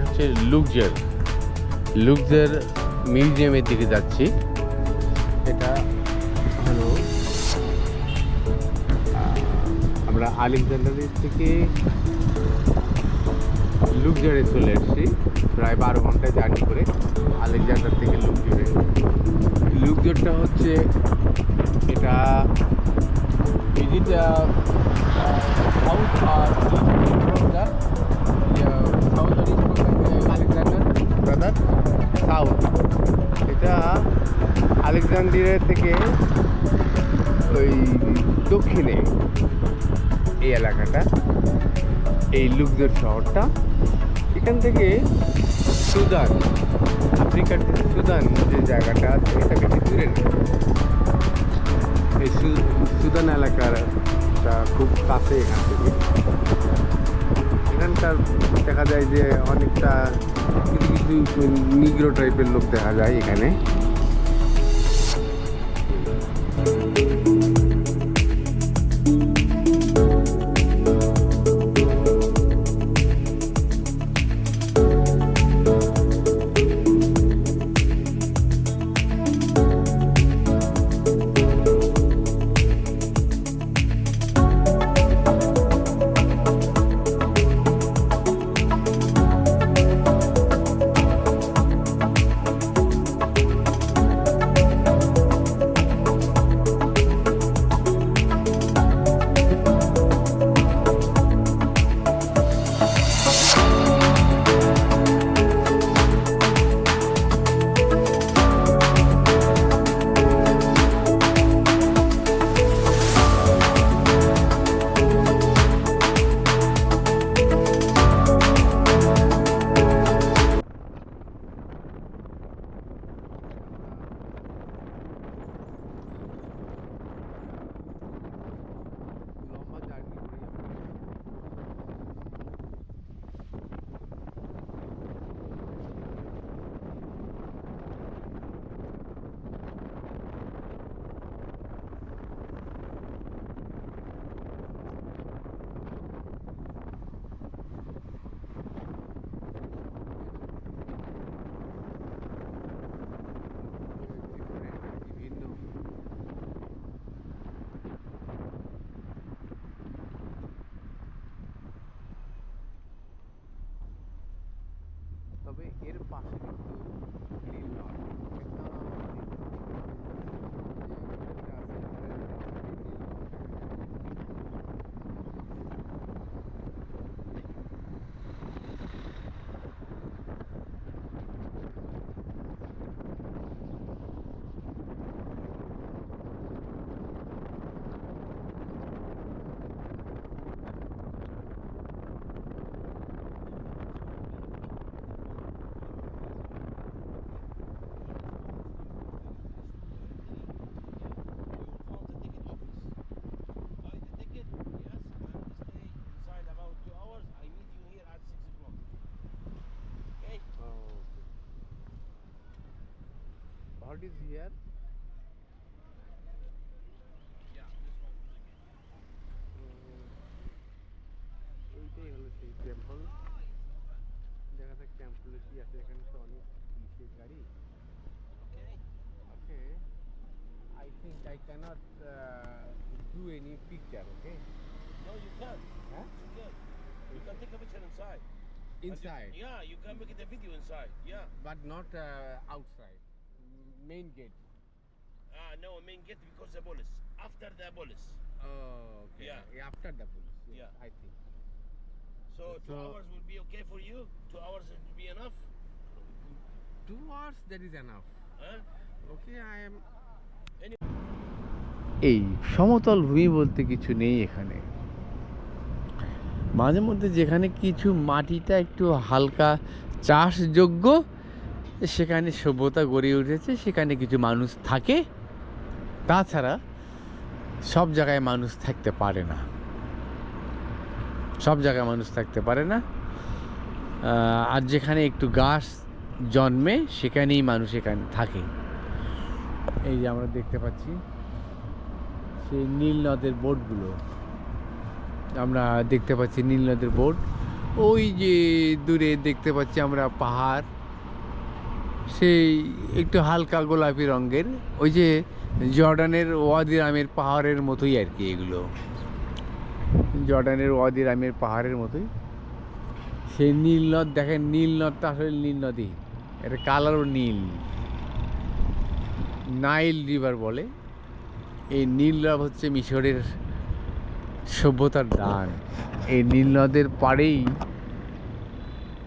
হচ্ছে লুকজার। লুকজার মিউজিয়ামের দিকে যাচ্ছি। এটা হলো আমরা আলেকজান্ডারের থেকে লুকজারে চলে এসেছি প্রায় বারো ঘন্টায় জার্নি করে আলেকজান্ডার থেকে লুকজোরে। লুকজোরটা হচ্ছে, এটা ইজ ইট সাউথ আর সাউথ আর আলেকজান্ডার ব্রাদার সাউথ এটা আলেকজান্ড্রিয়া থেকে ওই দক্ষিণে এই এলাকাটা, এই লুকজোর শহরটা। এখান থেকে সুদান, আফ্রিকার যে সুদান যে জায়গাটা আছে এটা বেশি দূরে নেই এই সুদান এলাকাটা খুব কাছে এখান থেকে। এখানকার দেখা যায় যে অনেকটা কিছু কিছু নিগ্রো টাইপের লোক দেখা যায় এখানে। তবে এর পাশে কিন্তু What is here? এইটাই হলো সেই টেম্পল দেখা যাক টেম্পলে কি আছে এখানে তো অনেক ইসের গাড়ি ওকে I think I cannot uh, do any picture, okay? No, you can. Huh? You can. You can take a picture inside. But you- Inside, yeah, you can make it a video inside. Yeah. but not uh, outside. Main gate. Ah, no, mean get because the police. After the police. Oh, okay. Yeah. yeah After the police, yes, Yeah. I think. So two So- hours will be okay for you. Two hours will be enough. Two hours, that is enough. Huh? Okay, I am. এই সমতল ভূমি বলতে কিছু নেই এখানে মাঝে মধ্যে যেখানে কিছু মাটিটা একটু হালকা চাষযোগ্য সেখানে সভ্যতা গড়ে উঠেছে, সেখানে কিছু মানুষ থাকে। তাছাড়া সব জায়গায় মানুষ থাকতে পারে না। সব জায়গায় মানুষ থাকতে পারে না। আর যেখানে একটু গাছ জন্মে, সেখানেই মানুষ এখানে থাকে। এই যে আমরা দেখতে পাচ্ছি, সেই নীল নদের বোটগুলো। আমরা দেখতে পাচ্ছি নীল নদের বোট। ওই যে দূরে দেখতে পাচ্ছি আমরা পাহাড়। সেই একটু হালকা গোলাপি রঙের, ওই যে জর্ডানের ওয়াদিরামের পাহাড়ের মতোই আর কি এগুলো। জর্ডানের ওয়াদিরামের পাহাড়ের মতোই। সেই নীল নদ, দেখেন নীল নদটা আসলে নীল নদী এটা কালারও নীল। নাইল রিভার বলে। এই নীল নদ হচ্ছে মিশরের সভ্যতার দান। এই নীল নদের পাড়েই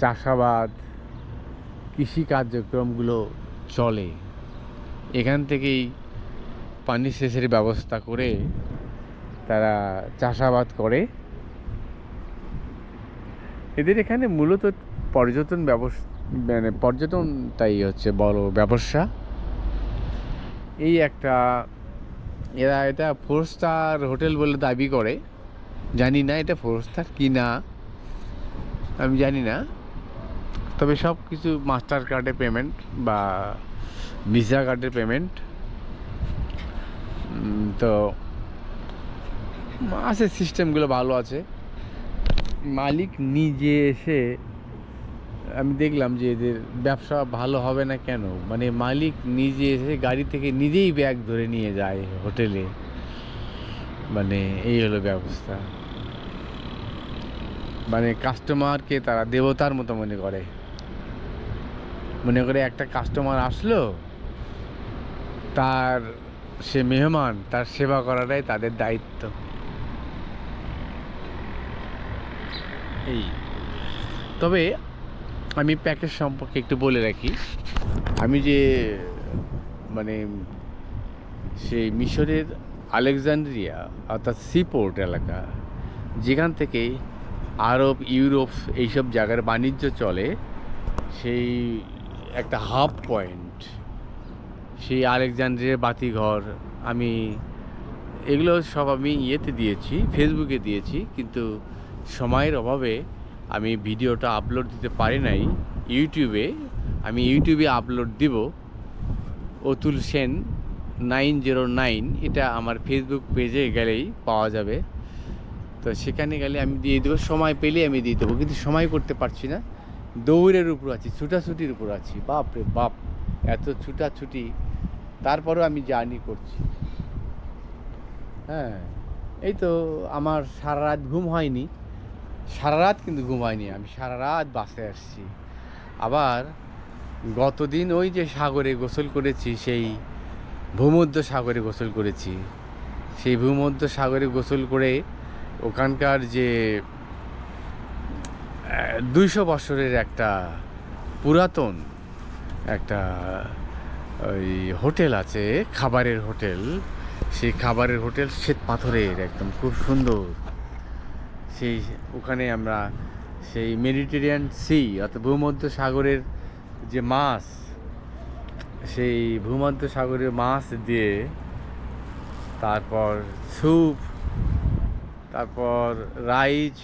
চাষাবাদ কৃষি কার্যক্রমগুলো চলে। এখান থেকেই পানি সেচের ব্যবস্থা করে তারা চাষাবাদ করে। এদের এখানে মূলত পর্যটন ব্যবস্থা মানে পর্যটনটাই হচ্ছে বড় ব্যবসা। এই একটা, এরা এটা ফোর স্টার হোটেল বলে দাবি করে। জানি না এটা ফোর স্টার কি না আমি জানি না। তবে সব কিছু মাস্টার কার্ডে পেমেন্ট বা ভিসা কার্ডের পেমেন্ট তো আছে সিস্টেমগুলো ভালো আছে। মালিক নিজে এসে আমি দেখলাম যে এদের ব্যবসা ভালো হবে না কেন? মানে মালিক নিজে এসে গাড়ি থেকে নিজেই ব্যাগ ধরে নিয়ে যায় হোটেলে মানে এই হলো ব্যবস্থা। মানে কাস্টমারকে তারা দেবতার মতো মনে করে। মনে করে একটা কাস্টমার আসলো, তার সে মেহমান, তার সেবা করাটাই তাদের দায়িত্ব। এই। তবে আমি প্যাকেজ সম্পর্কে একটু বলে রাখি। আমি যে মানে সেই মিশরের আলেকজান্ড্রিয়া অর্থাৎ সিপোর্ট এলাকা, যেখান থেকে আরব, ইউরোপ এইসব জায়গার বাণিজ্য চলে, সেই একটা হাব পয়েন্ট। সেই আলেকজান্ড্রিয়ার বাতিঘর আমি এগুলো সব আমি ইয়েতে দিয়েছি, ফেসবুকে দিয়েছি, কিন্তু সময়ের অভাবে আমি ভিডিওটা আপলোড দিতে পারি নাই। ইউটিউবে, আমি ইউটিউবে আপলোড দিব। Atul Sen nine zero nine, এটা আমার ফেসবুক পেজে গেলেই পাওয়া যাবে। তো সেখানে গেলে আমি দিয়ে দেবো। সময় পেলে আমি দিয়ে দেবো, কিন্তু সময় করতে পারছি না। দৌড়ের উপর আছি, ছুটাছুটির উপর আছি। বাপ রে বাপ, এত ছুটাছুটি। তারপরেও আমি জার্নি করছি। হ্যাঁ এই তো আমার সারা রাত ঘুম হয়নি। সারা রাত কিন্তু ঘুম হয়নি, আমি সারা রাত বাসে আসছি। আবার গতদিন ওই যে সাগরে গোসল করেছি, সেই ভূমধ্য সাগরে গোসল করেছি। সেই ভূমধ্য সাগরে গোসল করে ওখানকার যে দুইশো বছরের একটা পুরাতন একটা, ওই হোটেল আছে, খাবারের হোটেল। সেই খাবারের হোটেল শ্বেত পাথরের একদম খুব সুন্দর। সেই, ওখানে আমরা সেই মেডিটেরিয়ান সি, অর্থাৎ ভূমধ্য সাগরের যে মাছ, সেই ভূমধ্য সাগরের মাছ দিয়ে তারপর স্যুপ, তারপর রাইস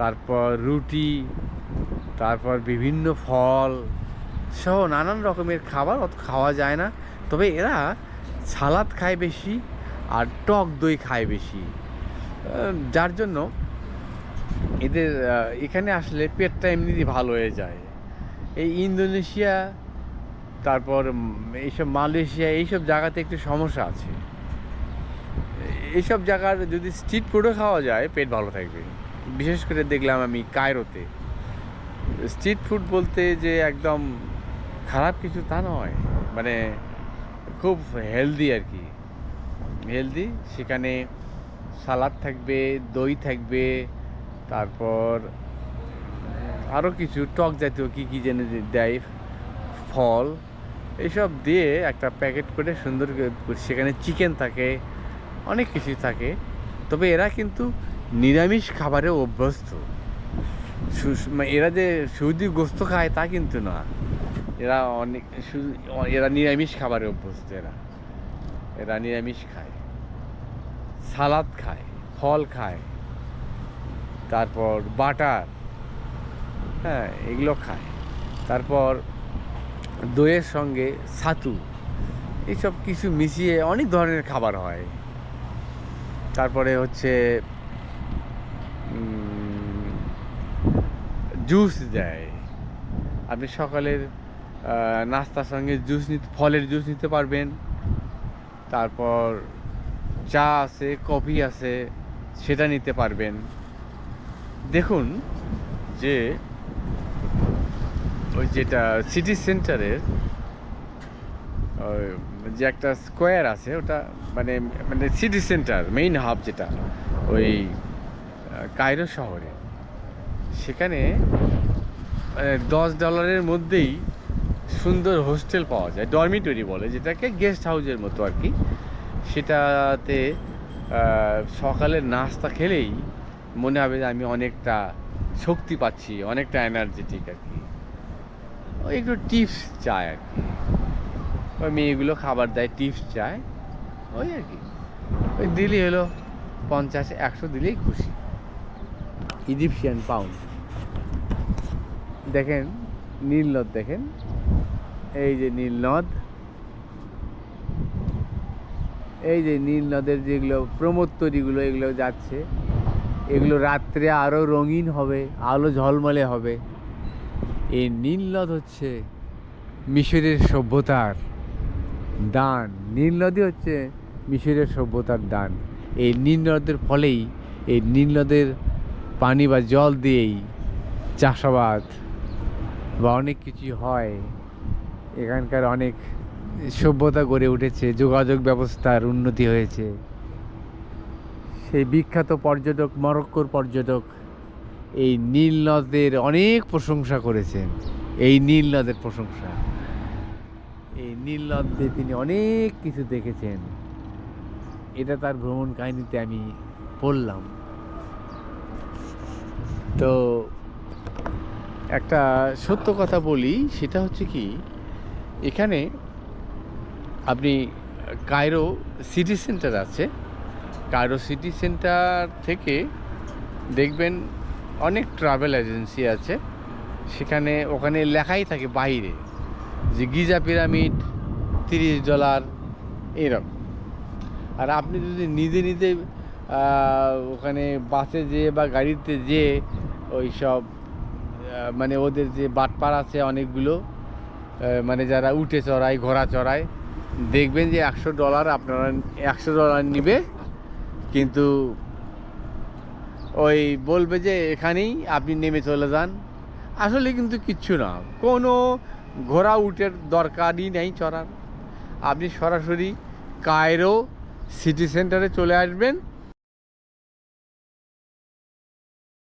তারপর রুটি, তারপর বিভিন্ন ফল, সহ নানান রকমের খাবার অত খাওয়া যায় না। তবে এরা সালাদ খায় বেশি আর টক দই খায় বেশি। যার জন্য এদের এখানে আসলে পেটটা এমনিতেই ভালো হয়ে যায়। এই ইন্দোনেশিয়া, তারপর এইসব মালয়েশিয়া, এইসব জায়গাতে একটু সমস্যা আছে। এইসব জায়গার যদি স্ট্রিট ফুডও খাওয়া যায়, পেট ভালো থাকবে। বিশেষ করে দেখলাম আমি কায়রোতে। স্ট্রিট ফুড বলতে যে একদম খারাপ কিছু তা নয় মানে খুব হেলদি আর কি। হেলদি, সেখানে সালাদ থাকবে, দই থাকবে, তারপর আরও কিছু, টক জাতীয় কী কী যেন দেয়, ফল, এইসব দিয়ে একটা প্যাকেট করে সুন্দর সেখানে চিকেন থাকে, অনেক কিছুই থাকে। তবে এরা কিন্তু নিরামিষ খাবারে অভ্যস্ত। এরা যে সুদি গোস্ত খায় তা কিন্তু না। এরা অনেক এরা নিরামিষ খাবারে অভ্যস্ত এরা। এরা নিরামিষ খায়। সালাদ খায়, ফল খায়, তারপর বাটার হ্যাঁ এগুলো খায়। তারপর দইয়ের সঙ্গে ছাতু এইসব কিছু মিশিয়ে অনেক ধরনের খাবার হয়। তারপরে হচ্ছে জুস দেয়। আপনি সকালের নাস্তার সঙ্গে জুস নিতে, ফলের জুস নিতে পারবেন। তারপর চা আছে, কফি আছে, সেটা নিতে পারবেন। দেখুন যে ওই যেটা সিটি সেন্টারের যে একটা স্কোয়ার আছে, ওটা মানে মানে সিটি সেন্টার, মেইন হাব যেটা, ওই কায়রো শহরে। সেখানে দশ ডলারের মধ্যেই সুন্দর হোস্টেল পাওয়া যায় ডরমিটরি বলে, যেটাকে গেস্ট হাউসের মতো আর কি। সেটাতে সকালের নাস্তা খেলেই মনে হবে যে আমি অনেকটা শক্তি পাচ্ছি, অনেকটা এনার্জেটিক আর কি। একটু টিপস চায় আর কি। ওই মেয়েগুলো খাবার দেয় টিপস চায়, ওই আর কি। ওই দিলেই হলো পঞ্চাশ, একশো দিলেই খুশি। ইজিপশিয়ান পাউন্ড দেখেন, নীল নদ দেখেন। এই যে নীল নদ। এই যে নীল নদের যেগুলো প্রমোদ তৈরিগুলো, এগুলো যাচ্ছে। এগুলো রাত্রে আরও রঙিন হবে, আলো ঝলমলে হবে। এই নীল নদ হচ্ছে মিশরের সভ্যতার দান। নীল নদী হচ্ছে মিশরের সভ্যতার দান। এই নীল নদের ফলেই, এই নীল নদের পানি বা জল দিয়েই চাষাবাদ বা অনেক কিছু হয়। এখানকার অনেক সভ্যতা গড়ে উঠেছে, যোগাযোগ ব্যবস্থার উন্নতি হয়েছে। সেই বিখ্যাত পর্যটক, মরক্কোর পর্যটক এই নীল নদের অনেক প্রশংসা করেছেন। এই নীল নদের প্রশংসা। এই নীল নদে তিনি অনেক কিছু দেখেছেন। এটা তার ভ্রমণ কাহিনীতে আমি পড়লাম। তো একটা সত্য কথা বলি, সেটা হচ্ছে কি, এখানে আপনি কায়রো সিটি সেন্টার আছে। কায়রো সিটি সেন্টার থেকে দেখবেন অনেক ট্রাভেল এজেন্সি আছে। সেখানে ওখানে লেখাই থাকে বাইরে যে গিজা পিরামিড, তিরিশ ডলার এরকম আর আপনি যদি নিজে নিজে ওখানে বাসে যেয়ে বা গাড়িতে যেয়ে ওই সব মানে ওদের যে বাটপার আছে অনেকগুলো মানে যারা উঠে চড়ায়, ঘোড়া চড়ায়, দেখবেন যে একশো ডলার আপনারা, একশো ডলার নিবে, কিন্তু ওই বলবে যে এখানেই আপনি নেমে চলে যান। আসলে কিন্তু কিচ্ছু না, কোনো ঘোড়া উটের দরকারই নেই চড়ার। আপনি সরাসরি কায়রো সিটি সেন্টারে চলে আসবেন